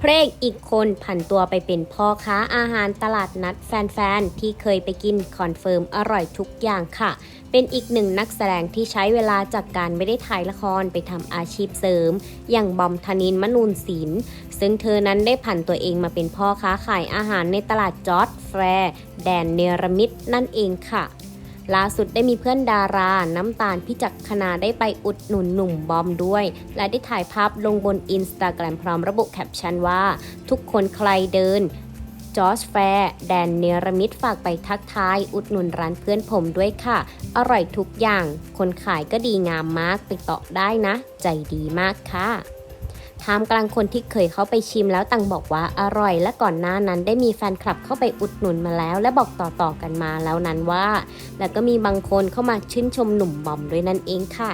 พระเอกอีกคนผันตัวไปเป็นพ่อค้าอาหารตลาดนัดแฟนๆ ที่เคยไปกินคอนเฟิร์มอร่อยทุกอย่างค่ะ เป็นอีกหนึ่งนักแสดงที่ใช้เวลาจากการไม่ได้ถ่ายละครไปทำอาชีพเสริม อย่างบอมธนินมนูนศิลป์ซึ่งเธอนั้นได้ผันตัวเองมาเป็นพ่อค้าขายอาหารในตลาดจอร์ดแฟร์แดนเนรมิตนั่นเองค่ะ ล่าสุดได้มีเพื่อนดาราน้ำตาลพิจักคณาได้ไปอุดหนุนหนุ่มบอมด้วย และได้ถ่ายภาพลงบนอินสตาแกรมพร้อมระบุแคปชั่นว่า ทุกคนใครเดินจอร์จแฟร์แดนเนรมิตฝากไปทักทาย อุดหนุนร้านเพื่อนผมด้วยค่ะ อร่อยทุกอย่าง คนขายก็ดีงามมากติดต่อได้นะ ใจดีมากค่ะ ท่ามกลางคนที่เคยเข้าไปชิมแล้วต่างบอกว่าอร่อย และก่อนหน้านั้นได้มีแฟนคลับเข้าไปอุดหนุนมาแล้ว และบอกต่อๆกันมาแล้วนั้นว่า แล้วก็มีบางคนเข้ามาชื่นชมหนุ่มบอมด้วยนั่นเองค่ะ